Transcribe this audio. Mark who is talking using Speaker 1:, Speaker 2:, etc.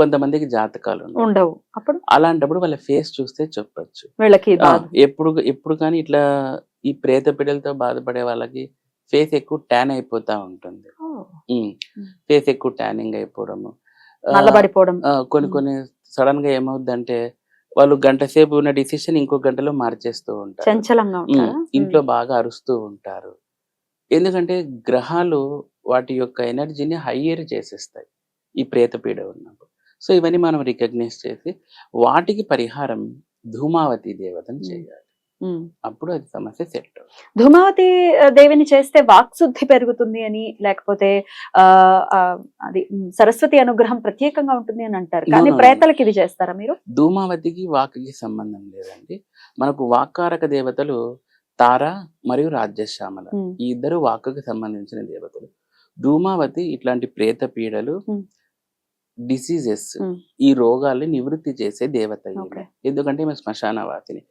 Speaker 1: కొంతమందికి జాతకాలు ఉండవు.
Speaker 2: అప్పుడు?
Speaker 1: అలాంటప్పుడు వాళ్ళ ఫేస్ చూస్తే చెప్పొచ్చు.
Speaker 2: వీళ్ళకి
Speaker 1: ఎప్పుడు ఎప్పుడు కానీ ఇట్లా ఈ ప్రేత పిడలతో బాధపడే వాళ్ళకి ఫేస్ ఎక్కువ ట్యాన్ అయిపోతా ఉంటుంది. ఫేస్ ఎక్కువ ట్యానింగ్ అయిపోవడము.
Speaker 2: నల్లబడిపోవడం.
Speaker 1: కొన్ని. కొన్ని సడన్గా ఏమవుద్దంటే వాళ్ళు గంట సేపు ఉన్న డిసిషన్ ఇంకో గంటలో మార్చేస్తూ ఉంటారు. ఇంట్లో బాగా అరుస్తూ ఉంటారు. ఎందుకంటే గ్రహాలు వాటి యొక్క ఎనర్జీని హయ్యర్ చేసేస్తాయి. ఈ ప్రేతపీడ ఉన్నప్పుడు. సో ఇవన్నీ మనం రికగ్నైజ్ చేసి వాటికి పరిహారం ధూమావతి దేవతను. చేయాలి. అప్పుడు అది సమస్య సెట్
Speaker 2: ధూమావతి దేవిని చేస్తే వాక్శుద్ధి పెరుగుతుంది అని లేకపోతే అది సరస్వతి అనుగ్రహం ప్రత్యేకంగా ఉంటుంది అని అంటారు కానీ. ప్రేతలకి ఇది చేస్తారా మీరు
Speaker 1: ధూమావతికి వాక్కి సంబంధం లేదండి మనకు వాక్కారక దేవతలు తార మరియు రాజ్యశ్యామల ఈ ఇద్దరు వాక్కుకి సంబంధించిన దేవతలు ధూమావతి ఇట్లాంటి ప్రేత పీడలు. డిసీజెస్. ఈ రోగాల్ని నివృత్తి చేసే దేవత ఈమె. ఎందుకంటే ఈమె శ్మశానవాసిని